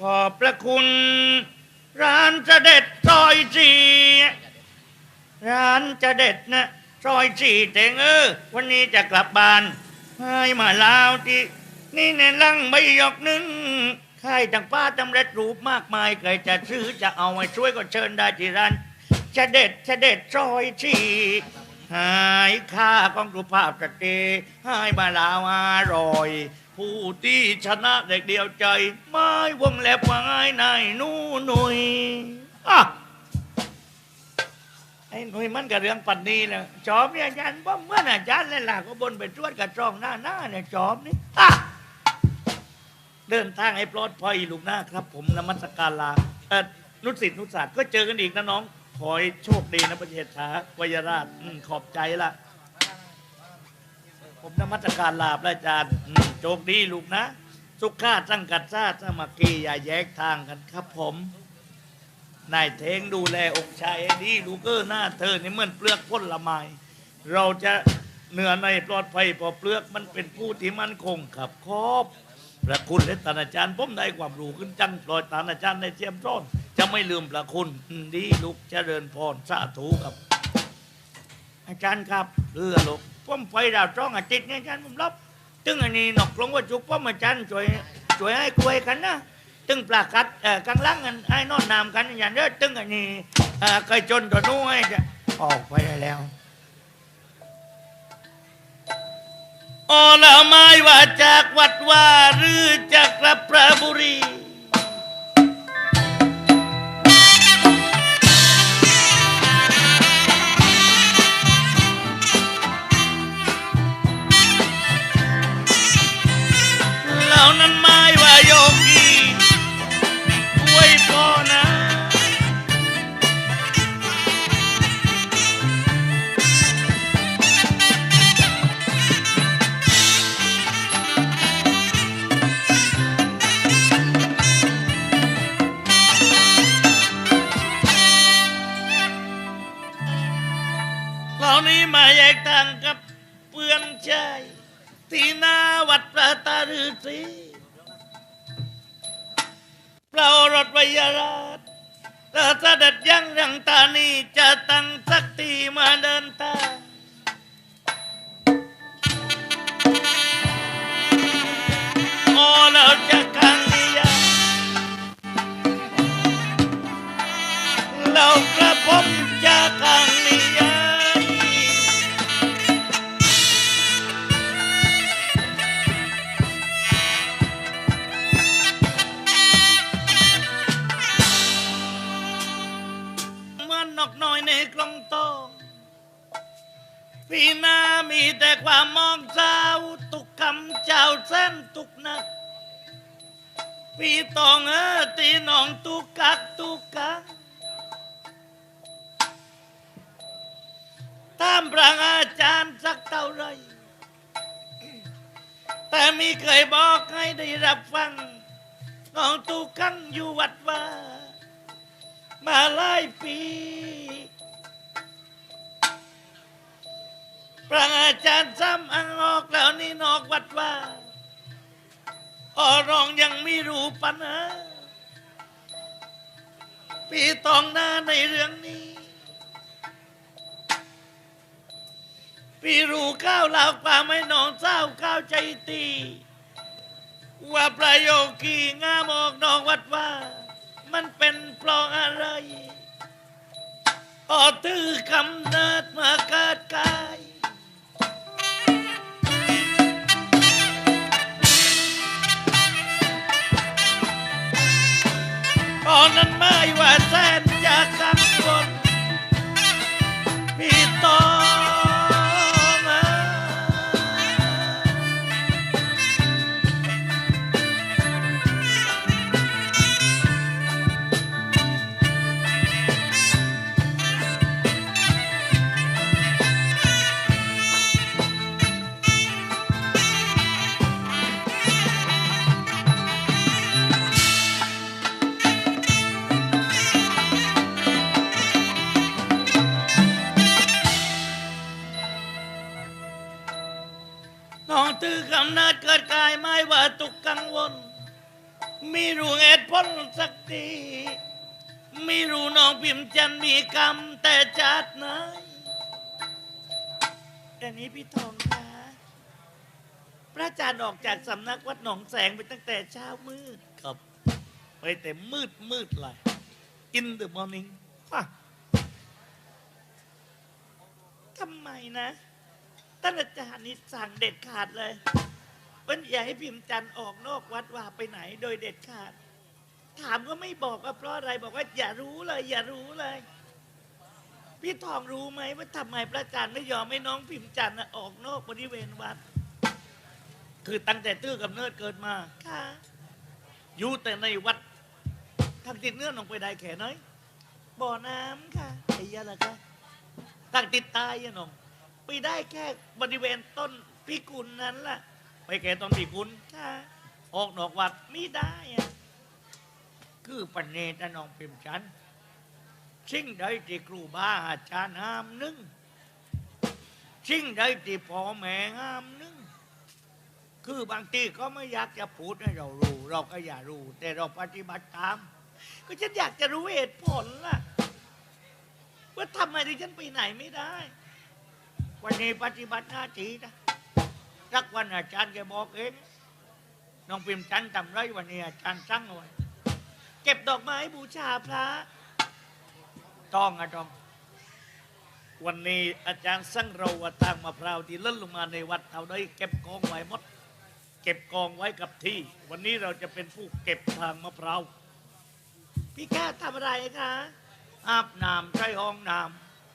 ขอบพระคุณ ร้านจะเด็ดซอยจีร้านจะเด็ดนะซอยจีเตงเออวันนี้จะกลับบ้านให้มาลาวที่นี่ในลังใบหยอกหนึ่งค่ายต่างป้าตำเร็จรูปมากมายใครจะซื้อจะเอาไว้ช่วยก็เชิญได้ที่ร้านจะเด็ดจะเด็ดซอยจีหายค่าของรูปภาพสตรีให้มาลาวอร่อย ผู้ที่ชนะเด็กเดียวใจ ไม่วงเล็บว่าไงนายนู่หนุยอะไอ้หนุยมันกับเรื่องปันนี้แหละจอบเนี่ยอาจารย์ว่าเมื่ออาจารย์เลยล่ะก็บนไปตรวจกับจองหน้าหน้าเนี่ยจอบนี่อะเดินทางให้ปลอดภัยลูกหน้าครับ ผมนมัสการลาเออนุสิตนุศาสตร์ก็เจอกันอีกนะน้อง ขอให้โชคดีนะประเทศช้าวยราชอืมขอบใจละ ผมนมัสการลาพระอาจารย์อืมโชคดีลูกนะ สุขาสังกัดซาสามัคคีอย่าแยกทางกันครับผม นายเทงดูแลอกชายให้ดีลูกเออหน้าเธอนี่เหมือนเปลือกผลไม้เราจะเหนือในปลอดภัยเพอเปลือกมันเป็นผู้ที่มั่นคงขับครอบพระคุณและตานอาจารย์ผมได้ความรู้ขึ้นจังปลอยตานอาจารย์ในเจียมร้อนจะไม่ลืมพระคุณอืมดีลูกเจริญพรสาธุครับ อาจารย์ครับเรือลูก ผมไฟดาวจ้องอาทิตย์เนี่ยอาจารย์ผมรับตึงอันนี้นกลงว่าจุกผมอาจารย์ช่วยช่วยให้กล้วยกันนะตึงปลากัดเอ่อกลางล่างกันให้นอนนามกันอย่างเด้อตึงอันนี้เอ่อเคยจนตัวนู้นให้จะออกไปได้แล้วอ๋อแล้วไม่ว่าจากวัดว่าหรือจากกระพระบุรี เรารถวิยราชถ้าเสด็จยังยังตานีจะตั้งสักทีมาเดินทางโอ้เราจะกังนิยาเรากระผม กลองโตองพี่นามีแต่ความมองเจ้าตุกคำเจ้าเส้นตุกนัก พี่ตองเออตีน้องตุกกักตุกกักตามพระอาจารย์สักเท่าไร แต่มีเคยบอกให้ได้รับฟังน้องตุกกังอยู่วัดว่า มาหลายปี พระอาจารย์ซ้ำอังออกแล้วนี่นอกวัดว่าออรองยังไม่รู้ปัญหาพี่ตองหน้าในเรื่องนี้พี่รู้ข้าวลาวกว่าไม่นองเศร้าข้าวใจตี ว่าประโยคขี่งามออกนอกวัดว่า มันเป็นเพราะอะไรออถือคำนิดมาเกิดกาย ตอนนั้ พ้นสักที ไม่รู้น้องพิมพ์จันทร์มีกรรมแต่จัดไหนแต่นี้พี่ทองคะพระอาจารย์ออกจากสำนักวัดหนองแสงไปตั้งแต่เช้ามืดครับ ไปแต่มืดมืดเลย in the morning ป่ะทำไมนะท่านอาจารย์นี่สั่งเด็ดขาดเลยว่าอย่าให้พิมพ์จันทร์ออกนอกวัดว่าไปไหนโดยเด็ดขาด ถามก็ไม่บอกว่าเพราะอะไรบอกว่าอย่ารู้เลย อย่ารู้เลย พี่ทองรู้ไหมว่าทำไมพระอาจารย์ไม่ยอมให้น้องพิมพ์จันทร์น่ะออกนอกบริเวณวัด คือตั้งแต่ตื้อกับเนิดเกิดมาค่ะอยู่แต่ในวัดทางติดเงื่อนลงไปได้แค่น้อยบ่อน้ำค่ะไอ้ยะละค่ะทางติดตายอะน้องไปได้แค่บริเวณต้นพิกุลนั้นล่ะ ไปแค่ต้นพิกุลค่ะออกนอกวัดไม่ได้อะ คือปัญเนตน้องพิมพ์ฉัน สิ่งใดที่ครูบาอาจารย์ห้ามนึ่งสิ่งใดที่พ่อแม่ห้ามนึ่งคือบางทีเขาไม่อยากจะพูดให้เรารู้ เราก็อย่ารู้ แต่เราปฏิบัติตาม ก็ฉันอยากจะรู้เหตุผลล่ะ ว่าทำไมที่ฉันไปไหนไม่ได้ วันนี้ปฏิบัติหน้าที่นะสักวันอาจารย์แกบอกเองน้องพิมพ์จันทำไรวันนี้อาจารย์สั่งเอาไว้ ก็บดอกไม้บูชาพระต้องอะต้อง วันนี้อาจารย์สั่งเราว่าทางมะพร้าวที่ล่นลงมาในวัดเท่าได้เก็บกองไว้หมด เก็บกองไว้กับที่ วันนี้เราจะเป็นผู้เก็บทางมะพร้าวพี่แค่ทำอะไรคะอาบน้ำใช้ห้องน้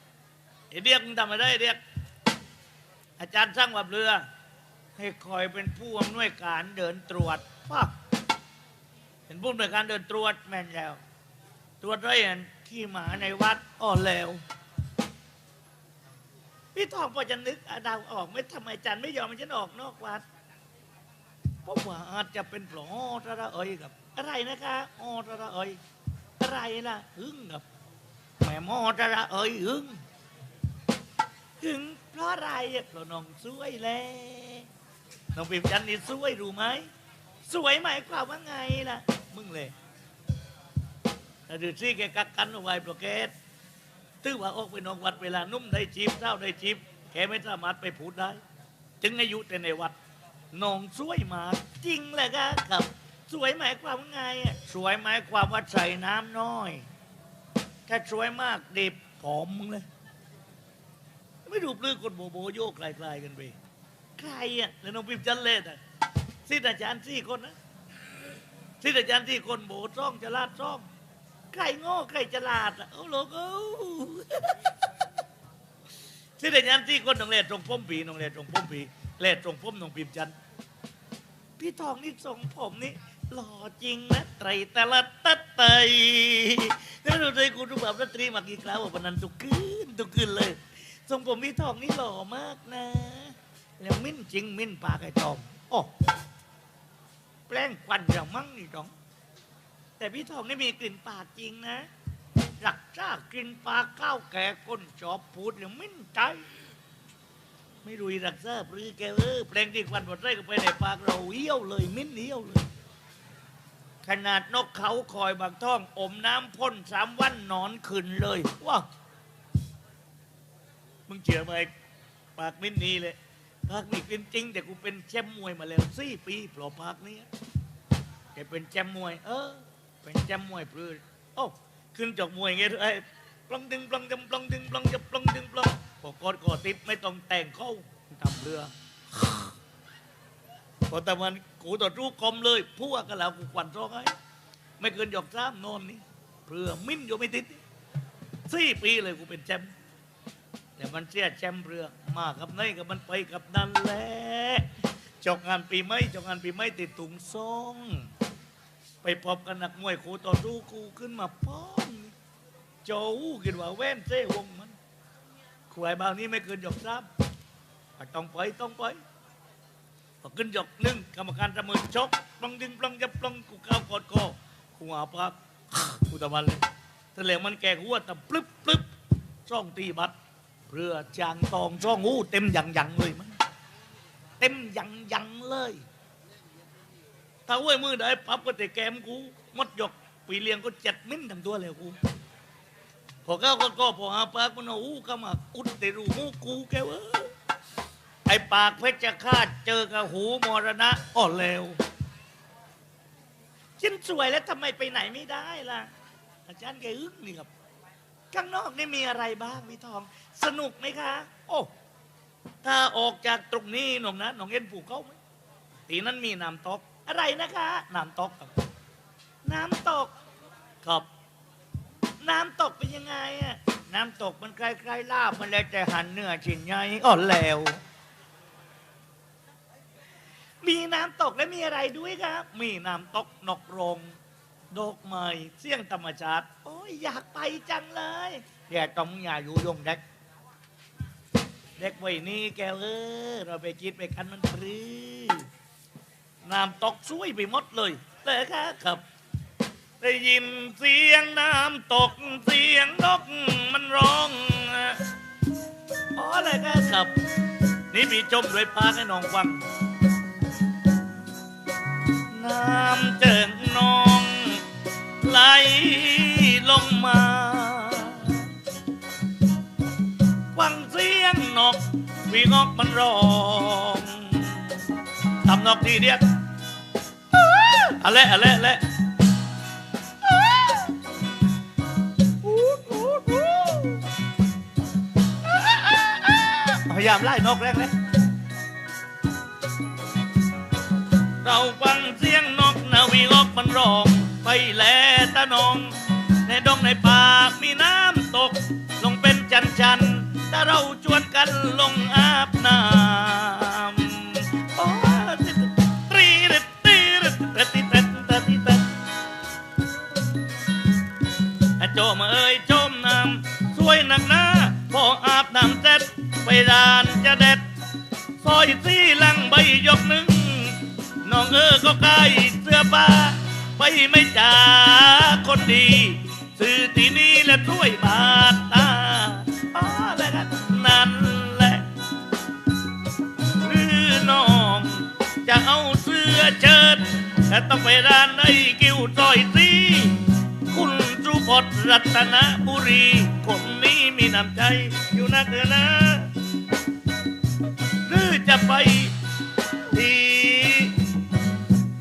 ำไอเดียกมึงทำอะไรไอ้เดียก อาจารย์สร้างวับเรือ ให้คอยเป็นผู้อำนวยการเดินตรวจป้า เป็นผู้อำนวยการเดินตรวจแม่นแล้ว ตรวจไรเห็นขี้หมาในวัดอ้อแล้ว พี่ทองพอจะนึกอะเดาวออกไม่ทำไมอาจันไม่ยอมให้ฉันออกนอกวัดเพราะว่าอาจจะเป็นปลอตระเอยกับ อะไรนะคะออตระเอยอะไรล่ะหึงกับแม่มอตระเอยหึงหึงเพราะอะไรเพราะน้องสวยแล้วน้องปิมจันนี่สวยรู้ไหมสวยหมายความว่าไงล่ะ มึงเลยแต่ดูซี่แกกักกันเอาไว้โปรเกตถือว่าออกไปนอกวัดเวลานุ่มได้จีบเศร้าได้จีบแกไม่สามารถไปพูดได้ จึงอายุแต่ในวัดนองสวยมากจริงเลยครับครับ สวยหมายความว่าไงอะสวยหมายความว่าใส่น้ำน้อย ถ้าสวยมากเด็บผอมมึงเลย ไม่ดูปลื้มคนโบโบโยกไกลๆกันไปใครอะแล้วน้องพิมพ์จันเล่อะสิอาจารย์สี่คนนะ ทธิ์อาจารย์สี่คนโบซ่องจะลาดซ่องใครโง่ใครจะลาดอะเอาโลกเอาสิทธิ์อาจารย์สี่คนนองเล่ตรงพุ่มปีนองเล่ตรงพุ่มปีเล่ตรงพุ่มนองพิมพ์จันพี่ทองนี่ทรงผมนี่หล่อจริงนะไตรแต่ละตัดไตนี่เราได้คุณรูปแบบดนตรีมากี่ครั้งวันนั้นทุกคืนทุกคืนเลย ทรงผมพี่ทองนี่หล่อมากนะ แล้วมิ้นจริงมิ้นปากไอ้ทองโอ้ แปลงควันอย่างมั่งนี่ทอง แต่พี่ทองนี่มีกลิ่นปากจริงนะหลักจ้ากลิ่นปากก้าวแก่ก้นชอบพูดอย่างมิ้นใจ ไม่รู้อีรักษาปรือแกเออเพลงที่ควันหมดไรก็ไปในปากเราเหี้ยวเลยมิ้นเหี้ยวเลย ขนาดนกเขาคอยบางท่อง อมน้ำพ่นสามวันนอนขึ้นเลยว้ามึงเชื่อไหมปากมิ้นนี่เลย ปากนี่เป็นจริงแต่กูเป็นแชมป์มวยมาแล้วสี่ปีเพราะปากนี้แกเป็นแชมป์มวย เออ เป็นแชมป์มวยปรือโอ้ขึ้นจอกมวยไงไอ้ปลองดึงปลองจำปลองดึงปลองจะปลองดึงปลองพอกอดกอดติดไม่ต้องแต่งเข้าทำเรือพอแต่มันกูต่อรู้กลมเลยพวกกันแล้วกูควันร้องไห้ไม่เกินหยอกซ้ำนอนนี่เพื่อมิ้นอยู่ไม่ติดสี่ปีเลยกูเป็นแชมป์ แต่มันเสียแชมป์เรือมากับไหนกับมันไปกับนั่นแหละจอกงานปีไม่จอกงานปีไม่ติดตุงซองไปพบกันนักมวยกูต่อสู้กูขึ้นมาป้อนโจวกินว่าแว่นเส้วงมันขวายบางนี้ไม่เกินหยกซ้ำต้องไปต้องไปพอขึ้นหยกหนึ่งกรรมการประเมินชกปลองดึงปลองจะปลองกูก้าวกอดคอกูหาพักกูตะวันเลยทะเลมันแก่หัวแต่ปลึบปลึบช่องตีบัตร เพื่อจางตองช่องหูเต็มยังยังเลยมันเต็มยังยังเลยถ้าเว้ยมือได้ปั๊บก็แต่แกมกูมดหยกปีเลียงก็เจ็ดมิ้นทั้งตัวเลยกูพอเข้าก็ก็พอหาปากมันเอาอู้เข้ามาอุดในรูหูกูแกเว้ยไอปากเพชรฆาตเจอกับหูมรณะอ่อนเลวฉันสวยแล้วทำไมไปไหนไม่ได้ล่ะอาจารย์แกอึ้งนี่ครับ ข้างนอกนี่มีอะไรบ้างพี่ทอง สนุกไหมคะ โอ้ ถ้าออกจากตรงนี้หนองนะหนองเอ็นผูกเขาไหมทีนั้นมีน้ำตก อะไรนะคะน้ำตกครับ น้ำตกครับ น้ำตกเป็นยังไงอะน้ำตกมันคล้ายๆลาบมันแล้วแต่หันเนื้อชิ้นใหญ่อ่อนแล้ว มีน้ำตกและมีอะไรด้วยครับ มีน้ำตกนกรง ดอกไม้เสียงธรรมชาติ โอ้ยอยากไปจังเลยแต่ต้องอย่าอยู่ยงเด็กเด็กไว้นี่แกเออเราไปคิดไปกันมันปรื้อน้ำตกช่วยไปหมดเลยเลยครับครับ ได้ยินเสียงน้ำตกเสียงนกมันร้องอ๋อเลยครับครับนี่พี่จมด้วยพากให้น้องฟัง วีงอกมันร้องทำนกทีเดียวอะไรอะไรอะไรพยายามไล่นกแรกเลยเราฟังเสียงนกนาวีงอกมันร้อง ไปแลตะนอง ในดงในป่ามีน้ำ เราชวนกันลงอาบน้ำโอ้ติดตรีริดตรีริดตะติดตะตะติดตะอะโจมเอ้ยโจมน้ำสวยหนักหนาพออาบน้ำเสร็จไปดานจะเด็ดซอยสีลังใบยกหนึ่งน้องเออก็ใกล้เสื้อผ้าไปไม่จ่าคนดีสื่อที่นี่และถ้วยบาท อเชิดแต่ต้องไปร้านไอ้กิ้วซอยสีคุณสุพจน์รัตนบุรี คนนี้มีน้ำใจอยู่นักเนะหรือจะไปที่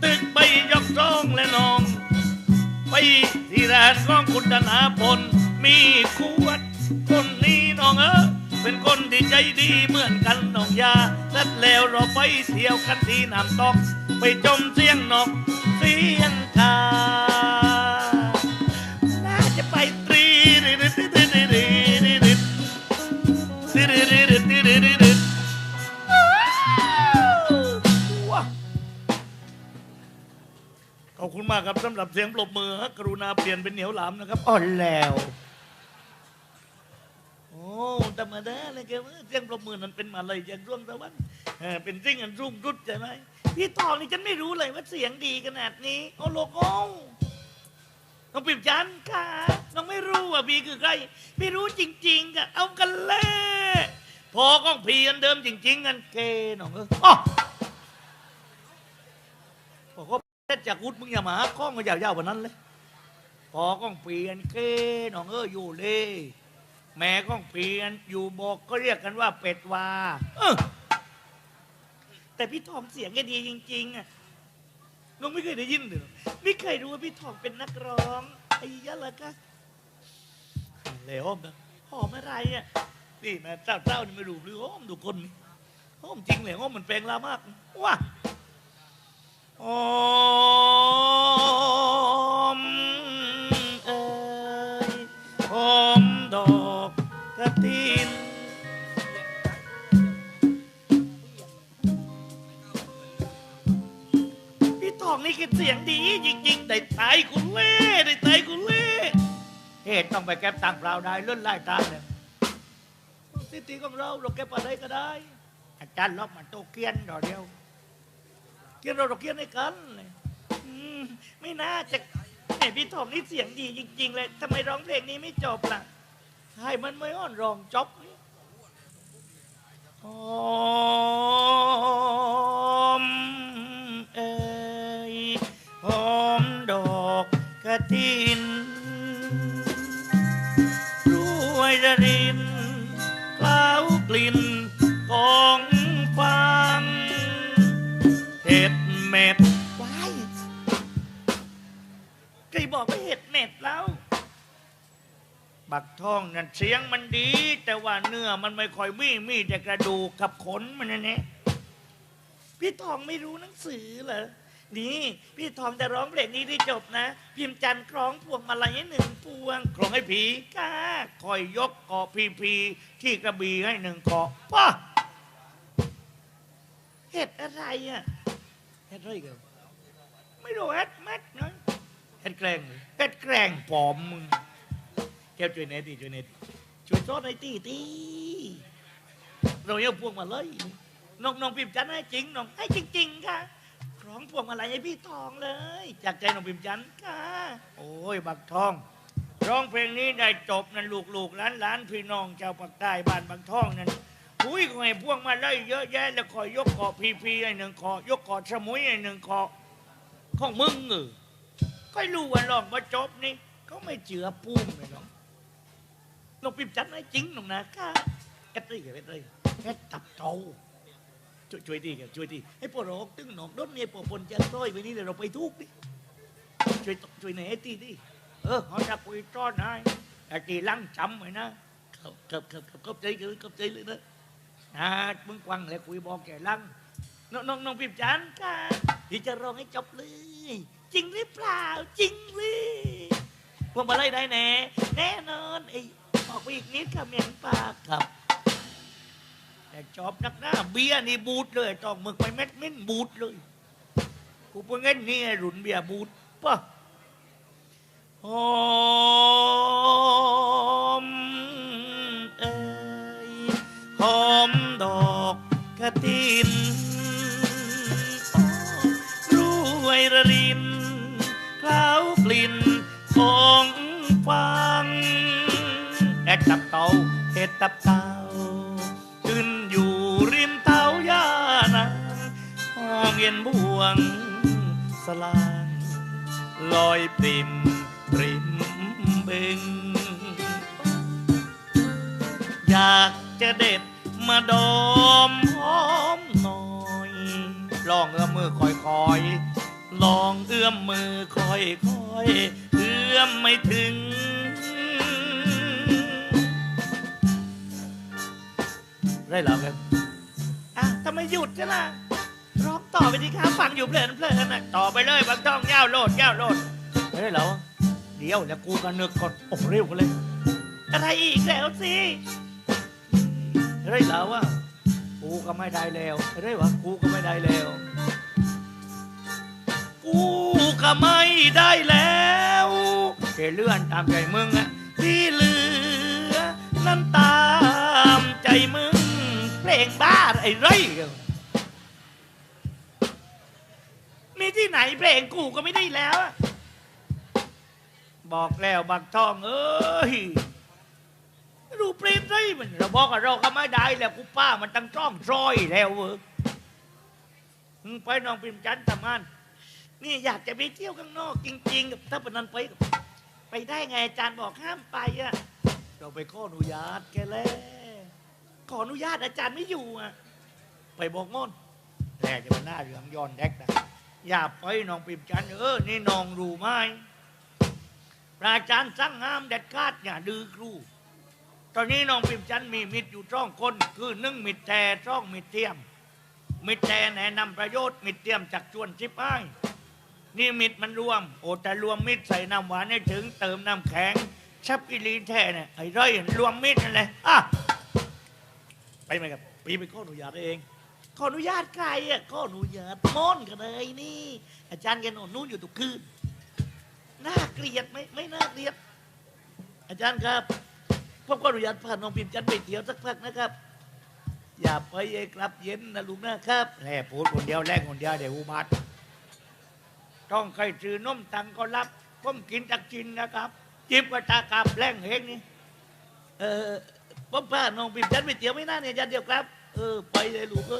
ตึกไปยกร้องและนอง ไปที่ร้านของคุณธนาพลมีขวดคนนี้น้องเออเป็นคนที่ใจดีเหมือนกันน้องยาเสร็จแล้วเราไปเที่ยวกันที่น้ำตก ไปจมเสียงนกเสียงกา น่าจะไปตรีริริริริริริริริริริริริริริริว้าขอบคุณมากครับสำหรับเสียงปรบมือฮะกรุณาเปลี่ยนเป็นเหนียวหลามนะครับอ่อนแล้วโอ้ ธรรมดาเลยแกว่าเสียงปรบมือนั้นเป็นมาเลยจากร่วงตะวันเป็นสิ่งอันรุ่งรุดใช่ไหมพี่ทองนี่ฉันไม่รู้เลยว่าเสียงดีขนาดนี้โอ้โลโก้น้องปิ่มจันค่ะน้องไม่รู้ว่าพี่คือใครพี่รู้จริงๆอะเอากันเลยพอก้องพีอันเดิมจริง ๆ กันเกน้องเอออ๋อบอกว่าเล่นจากวุฒมึงอย่ามาหาข้องก็ยาวๆกว่านั้นเลยพอก้องเปลี่ยนเกน้องเอออยู่เลย แม่ก้องเปลี่ยนอยู่บอกก็เรียกกันว่าเป็ดวาเออแต่พี่ทองเสียงแกดีจริงๆอะน้องไม่เคยได้ยินเลยเหรอไม่เคยรู้ว่าพี่ทองเป็นนักร้องไอ้ยะละกะเลยหอมนะหอมอะไรอะนี่นะเจ้าเจ้านี่ไม่รู้หรือหอมดูคนนี่หอมจริงเลยหอมเหมือนแปลงลามากว้าหอ กตินพี่ทองนี่คือเสียงดีจริงๆได้ไตคุณเล่ได้ไตคุณเล่เหตุต้องไปแก็บตังค์เปล่าได้ล้นไล่ตามเนี่ยสิทธิของเราเราเก็บอะไรก็ได้ อาจารย์ล็อกมันโตเกียนดอกเดียว เกียนเราเราเกียนให้กันเลยไม่น่าจะแหมพี่ทอมนี่เสียงดีจริง ๆ เลยทำไมร้องเพลงนี้ไม่จบล่ะ ให้มันไม่อ่อนรองจบหอมเอ้ยหอมดอกกะทิ ทองนั่นเสียงมันดี แต่ว่าเนื้อมันไม่ค่อยมีมีแต่กระดูกกับขนมันนะเนี่ยพี่ทองไม่รู้หนังสือเหรอนี่พี่ทองจะร้องเพลงนี้ที่จบนะ พิมพ์จันทร์คล้องพวงมาลัยให้หนึ่งพวงคล้องให้ผีก้าคอยยกเกาะพีพีที่กระบี่ให้หนึ่งเกาะป้าเห็ดอะไรอะเห็ดอะไรกันไม่รู้เห็ดแม็ดน้อยเห็ดแกล้งเหรอเห็ดแกล้งปลอมมึง แก้วช่วยเนตีช่วยเนตีช่วยซอสในตีตีเราเอาพวงมาเลยน้องน้องพิมพ์จันทร์ให้จริงน้องให้จริง ๆ ค่ะร้องพวงมาลัยให้พี่ทองเลย จากใจน้องพิมพ์จันทร์ค่ะ โอ้ยบักทองร้องเพลงนี้ได้จบนั่นลูกๆหลานๆพี่น้องชาวปากใต้บ้านบางทองนั่นอุ้ยก็ให้พวงมาลัยเยอะแยะแล้วคอยยกเกาะพีพีให้หนึ่งคอยกเกาะสมุยให้หนึ่งคอของมึงเออก็รู้ว่าร้องมาจบนี่เขาไม่เจือปุ้มเลยหรอก น้องพิมพ์จันทร์ให้จริงน้องนะค่ะเอ็ดเลยเอ็ดเลยเอ็ดตับเตาช่วยช่วยดีกันช่วยดีให้พวกเราตึ้งหนองด้นเนี่ยพวกปนจะร้อยไปนี่เดี๋ยวเราไปทุกดิช่วยช่วยไหนไอ้ตีดิเออเขาจะคุยต้อนให้ไอ้ตีลังจำไว้นะเกับเกับเกับเกับใจเลยเกับใจเลยนะนะมึงควังแล้วคุยบอกแกลังน้องน้องพิมพ์จันทร์ค่ะที่จะร้องให้จบเลย จริงหรือเปล่าจริงเลยพวงมาลัยได้แน่แน่นอนไอ้ ออกไปอีกนิดค่ะเมียงปากครับ แต่จอบนักหน้า เบียร์นี่บูดเลยต้องมึกไปเม็ดมิ้นบูดเลย กูเพิ่งเงินนี่ไอ้รุ่นเบียร์บูดปะหอมเอ้ยหอมดอกกระติน ตับเตาเห็ดตับเตาขึ้นอยู่ริมเตายานางห้องเย็นบวงสลางลอยปริมปริมเบงอยากจะเด็ดมาดอมหอมหน่อยลองเอื้อมมือคอยคอยลองเอื้อมมือคอยคอยเอื้อมไม่ถึง ได้แล้วครับอะทำไมหยุดจะล่ะร้องต่อไปดีครับฟังอยู่เพลินเพลินน่ะต่อไปเลยบางต้องย่าวโลดย่าวโลดไม่ได้แล้วเดี๋ยวแล้วกูกันนึกก่อนโอ้เร็วกันเลย อะไรอีกแล้วสิเฮ้ยแล้วว่ากูก็ไม่ได้แล้วเฮ้ยวะกูก็ไม่ได้แล้ว กูก็ไม่ได้แล้วแกเลื่อนตามใจมึงอะที่เหลือ นั้นตามใจมึง เพลงบ้าไอ้ไรกันมีที่ไหนเพลงกูก็ไม่ได้แล้วอะบอกแล้วบักทองเอ้ยดูเปรตไรมันเราบอกกับเราก็ไม่ได้แล้วกูป้ามันตั้งจ้องซอยแล้วเว้ยมึงไปน้องพิมจันทร์ทำงาน นี่อยากจะไปเที่ยวข้างนอก จริง ๆ ถ้าเป็นนั้นไปไปได้ไงอาจารย์บอกห้ามไปอะเราไปขออนุญาตแกแล้ว ขออนุญาตอาจารย์ไม่อยู่อะ ไปบอกงอนแรกจะมาหน้าเหลืองย้อนแดกนะอย่าไปน้องพิมจันเออ นี่น้องรู้ไหมพระอาจารย์สั่งห้ามเด็ดขาดอย่าดื้อครู ตอนนี้น้องพิมจันมีมิตรอยู่สองคน คือนึ่งมิตรแต่สองมิตรเทียม มิตรแต่แนะนำประโยชน์มิตรเทียมจากชวนชิบอ้ายนี่มิตรมันรวม โอ้แต่รวมมิตรใส่น้ำหวานให้ถึงเติมน้ำแข็งชับอิลีแท้เนี่ยไอ้ร้อยรวมมิตรนั่นแหละอะ ไปไหมครับปีไปขออนุญาตเองขออนุญาตใครอะขออนุญาตม่อนกันเลยนี่ อาจารย์แกนอนนู่นอยู่ทุกคืนน่าเกลียดไหมไม่น่าเกลียด อาจารย์ครับผมก็อนุญาตพาน้องพิมพ์จันทร์ไปเที่ยวสักพักนะครับ อย่าไปเอกลับเย็นนะลูกนะครับแหล่พูดคนเดียวแรงคนเดียวเดี๋ยวอุบัติต้องใครซื้อนมตังก็รับผมกินจากจินนะครับ จิบกระตากาบแรงเฮงนี่เออ ผมพาน้องพิมพ์จันทร์ไปเตี๋ยวไม่น่าเนี่ยจานเดียวครับ เออไปเลยลูกเอ้ย